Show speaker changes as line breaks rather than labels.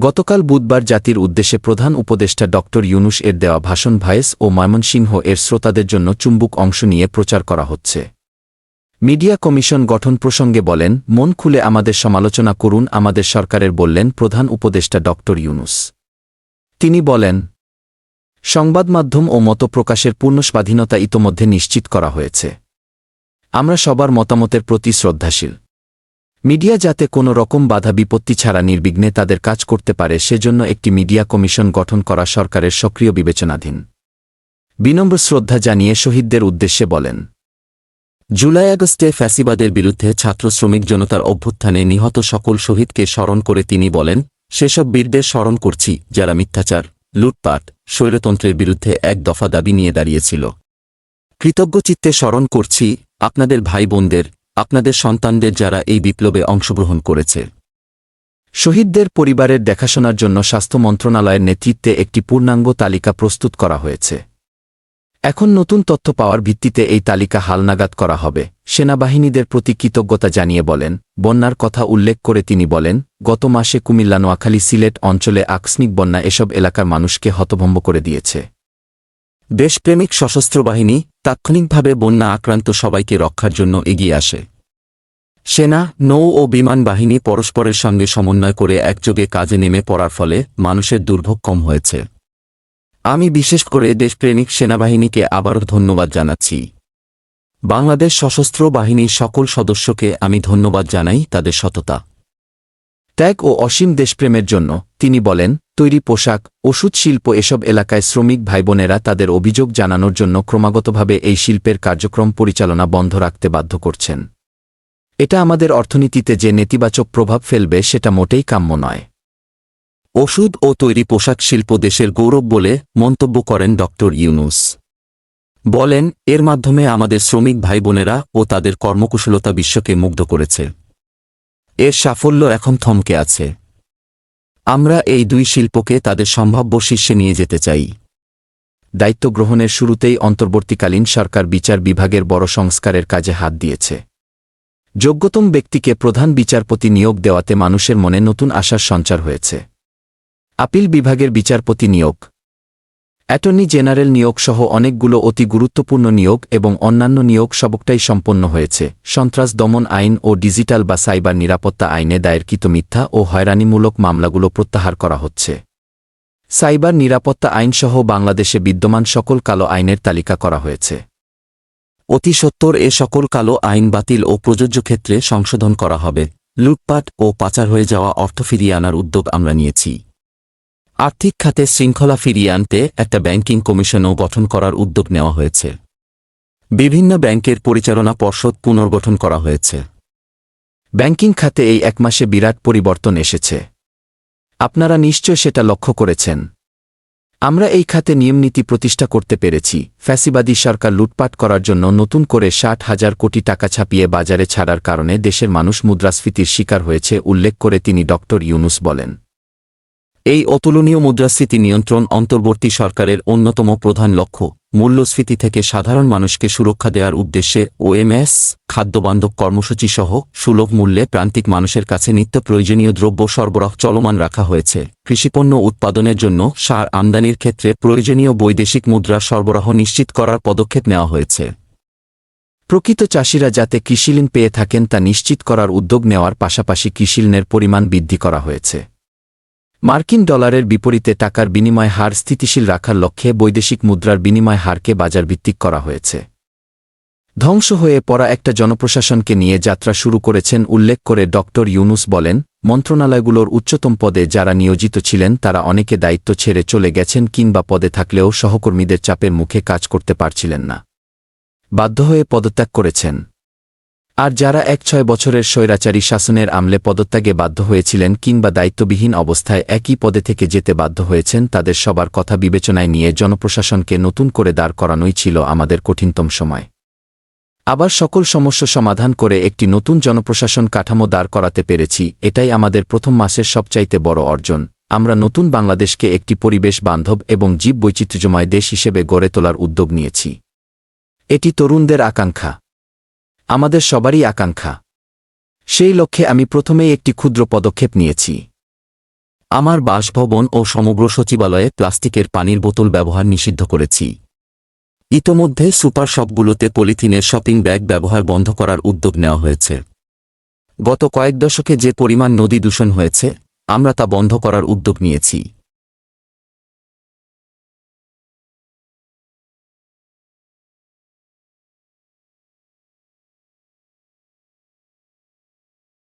গতকাল বুধবার জাতির উদ্দেশ্যে প্রধান উপদেষ্টা ড. ইউনুস এর দেওয়া ভাষণ ভায়েস ও ময়মনসিংহ এর শ্রোতাদের জন্য চুম্বুক অংশ নিয়ে প্রচার করা হচ্ছে। মিডিয়া কমিশন গঠন প্রসঙ্গে বলেন, মন খুলে আমাদের সমালোচনা করুন, আমাদের সরকারের বললেন প্রধান উপদেষ্টা ড. ইউনুস। তিনি বলেন, সংবাদ মাধ্যম ও মত প্রকাশের পূর্ণ স্বাধীনতা ইতোমধ্যে নিশ্চিত করা হয়েছে। আমরা সবার মতামতের প্রতি শ্রদ্ধাশীল। মিডিয়া যাতে কোনো রকম বাধা বিপত্তি ছাড়া নির্বিঘ্নে তাদের কাজ করতে পারে, সেজন্য একটি মিডিয়া কমিশন গঠন করা সরকারের সক্রিয় বিবেচনাধীন। বিনম্র শ্রদ্ধা জানিয়ে শহীদদের উদ্দেশ্যে বলেন,
জুলাই আগস্টে ফ্যাসিবাদের বিরুদ্ধে ছাত্র শ্রমিক জনতার অভ্যুত্থানে নিহত সকল শহীদকে স্মরণ করে তিনি বলেন, সেসব বীরদের স্মরণ করছি, যারা মিথ্যাচার, লুটপাট, স্বৈরতন্ত্রের বিরুদ্ধে এক দফা দাবি নিয়ে দাঁড়িয়েছিল। কৃতজ্ঞচিত্তে স্মরণ করছি, আপনাদের ভাই বোনদের আপনাদের সন্তানদের যারা এই বিপ্লবে অংশগ্রহণ করেছে।
শহীদদের পরিবারের দেখাশোনার জন্য স্বাস্থ্য মন্ত্রণালয়ের নেতৃত্বে একটি পূর্ণাঙ্গ তালিকা প্রস্তুত করা হয়েছে। এখন নতুন তথ্য পাওয়ার ভিত্তিতে এই তালিকা হালনাগাদ করা হবে। সেনাবাহিনীদের প্রতি কৃতজ্ঞতা জানিয়ে বলেন, বন্যার কথা উল্লেখ করে তিনি বলেন, গত মাসে কুমিল্লা নোয়াখালী সিলেট অঞ্চলে আকস্মিক বন্যা এসব এলাকার মানুষকে হতভম্ব করে দিয়েছে।
দেশপ্রেমিক সশস্ত্র বাহিনী তাৎক্ষণিকভাবে বন্যা আক্রান্ত সবাইকে রক্ষার জন্য এগিয়ে আসে। সেনা, নৌ ও বিমান বাহিনী পরস্পরের সঙ্গে সমন্বয় করে একযোগে কাজে নেমে পড়ার ফলে মানুষের দুর্ভোগ কম হয়েছে। আমি বিশেষ করে দেশপ্রেমিক সেনাবাহিনীকে আবারও ধন্যবাদ জানাচ্ছি। বাংলাদেশ সশস্ত্র বাহিনীর সকল সদস্যকে আমি ধন্যবাদ জানাই তাদের সততা।
ত্যাগ ও অসীম দেশপ্রেমের জন্য, তিনি বলেন তৈরি পোশাক, ওষুধ শিল্প এসব এলাকায় শ্রমিক ভাইবোনেরা তাদের অভিযোগ জানানোর জন্য ক্রমাগতভাবে এই শিল্পের কার্যক্রম পরিচালনা বন্ধ রাখতে বাধ্য করছেন। এটা আমাদের অর্থনীতিতে যে নেতিবাচক প্রভাব ফেলবে সেটা মোটেই কাম্য নয়।
ওষুধ ও তৈরি পোশাক শিল্প দেশের গৌরব বলে মন্তব্য করেন ড. ইউনুস। বলেন, এর মাধ্যমে আমাদের শ্রমিক ভাই বোনেরা ও তাদের কর্মকুশলতা বিশ্বকে মুগ্ধ করেছে। এর সাফল্য এখন থমকে আছে। আমরা এই দুই শিল্পকে তাদের সম্ভাব্য শীর্ষে নিয়ে যেতে চাই।
দায়িত্ব গ্রহণের শুরুতেই অন্তর্বর্তীকালীন সরকার বিচার বিভাগের বড় সংস্কারের কাজে হাত দিয়েছে। যোগ্যতম ব্যক্তিকে প্রধান বিচারপতি নিয়োগ দেওয়াতে মানুষের মনে নতুন আশার সঞ্চার হয়েছে। আপিল বিভাগের বিচারপতি নিয়োগ অ্যাটর্নি জেনারেল নিয়োগ সহ অনেকগুলো অতি গুরুত্বপূর্ণ নিয়োগ এবং অন্যান্য নিয়োগ সবকটাই সম্পন্ন হয়েছে। সন্ত্রাস দমন আইন ও ডিজিটাল বা সাইবার নিরাপত্তা আইনে দায়েরকৃত মিথ্যা ও হয়রানিমূলক মামলাগুলো প্রত্যাহার করা হচ্ছে। সাইবার নিরাপত্তা আইনসহ বাংলাদেশে বিদ্যমান সকল কালো আইনের তালিকা করা হয়েছে।
অতি সত্বর এ সকল কালো আইন বাতিল ও প্রযোজ্য ক্ষেত্রে সংশোধন করা হবে। লুটপাট ও পাচার হয়ে যাওয়া অর্থ ফিরিয়ে আনার উদ্যোগ আমরা নিয়েছি। আর্থিক খাতে শৃঙ্খলা ফিরিয়ে আনতে একটা ব্যাংকিং কমিশনও গঠন করার উদ্যোগ নেওয়া হয়েছে। বিভিন্ন ব্যাংকের পরিচালনা পর্ষদ পুনর্গঠন করা হয়েছে।
ব্যাংকিং খাতে এই এক মাসে বিরাট পরিবর্তন এসেছে। আপনারা নিশ্চয় সেটা লক্ষ্য করেছেন। আমরা এই খাতে নিয়মনীতি প্রতিষ্ঠা করতে পেরেছি। ফ্যাসিবাদী সরকার লুটপাট করার জন্য নতুন করে ষাট হাজার কোটি টাকা ছাপিয়ে বাজারে ছাড়ার কারণে দেশের মানুষ মুদ্রাস্ফীতির শিকার হয়েছে, উল্লেখ করে তিনি ড ইউনুস বলেন।
এই অতুলনীয় মুদ্রাস্ফীতি নিয়ন্ত্রণ অন্তর্বর্তী সরকারের অন্যতম প্রধান লক্ষ্য, মূল্যস্ফীতি থেকে সাধারণ মানুষকে সুরক্ষা দেওয়ার উদ্দেশ্যে ওএমএস, খাদ্যবান্ধব কর্মসূচি সহ সুলভ মূল্যে প্রান্তিক মানুষের কাছে নিত্য প্রয়োজনীয় দ্রব্য সরবরাহ চলমান রাখা হয়েছে। কৃষিপণ্য উৎপাদনের জন্য সার আমদানির ক্ষেত্রে প্রয়োজনীয় বৈদেশিক মুদ্রা সরবরাহ নিশ্চিত করার পদক্ষেপ নেওয়া হয়েছে।
প্রকৃত চাষিরা যাতে কৃষিঋণ পেয়ে থাকেন তা নিশ্চিত করার উদ্যোগ নেওয়ার পাশাপাশি কৃষিঋণের পরিমাণ বৃদ্ধি করা হয়েছে। মার্কিন ডলারের বিপরীতে টাকার বিনিময় হার স্থিতিশীল রাখার লক্ষ্যে বৈদেশিক মুদ্রার বিনিময় হারকে বাজারভিত্তিক করা হয়েছে। ধ্বংস হয়ে পড়া একটা জনপ্রশাসনকে নিয়ে যাত্রা শুরু করেছেন উল্লেখ করে ড. ইউনুস বলেন, মন্ত্রণালয়গুলোর উচ্চতম পদে যারা নিয়োজিত ছিলেন তারা অনেকে দায়িত্ব ছেড়ে চলে গেছেন কিংবা পদে থাকলেও সহকর্মীদের চাপের মুখে কাজ করতে পারছিলেন না। বাধ্য হয়ে পদত্যাগ করেছেন। আর যারা এক ছয় বছরের স্বৈরাচারী শাসনের আমলে পদত্যাগে বাধ্য হয়েছিলেন কিংবা দায়িত্ববিহীন অবস্থায় একই পদে থেকে যেতে বাধ্য হয়েছেন, তাদের সবার কথা বিবেচনায় নিয়ে জনপ্রশাসনকে নতুন করে দাঁড় করানোই ছিল আমাদের কঠিনতম সময়। আবার সকল সমস্যা সমাধান করে একটি নতুন জনপ্রশাসন কাঠামো দাঁড় করাতে পেরেছি, এটাই আমাদের প্রথম মাসের সবচাইতে বড় অর্জন। আমরা নতুন বাংলাদেশকে একটি পরিবেশ বান্ধব এবং জীব বৈচিত্র্যময় দেশ হিসেবে গড়ে তোলার উদ্যোগ নিয়েছি। এটি তরুণদের আকাঙ্ক্ষা। আমাদের সবারই আকাঙ্ক্ষা। সেই লক্ষ্যে আমি প্রথমেই একটি ক্ষুদ্র পদক্ষেপ নিয়েছি।
আমার বাসভবন ও সমগ্র সচিবালয়ে প্লাস্টিকের পানির বোতল ব্যবহার নিষিদ্ধ করেছি। ইতোমধ্যে সুপার শপগুলোতে পলিথিনের শপিং ব্যাগ ব্যবহার বন্ধ করার উদ্যোগ নেওয়া হয়েছে। গত কয়েক দশকে যে পরিমাণ নদী দূষণ হয়েছে, আমরা তা বন্ধ করার উদ্যোগ নিয়েছি।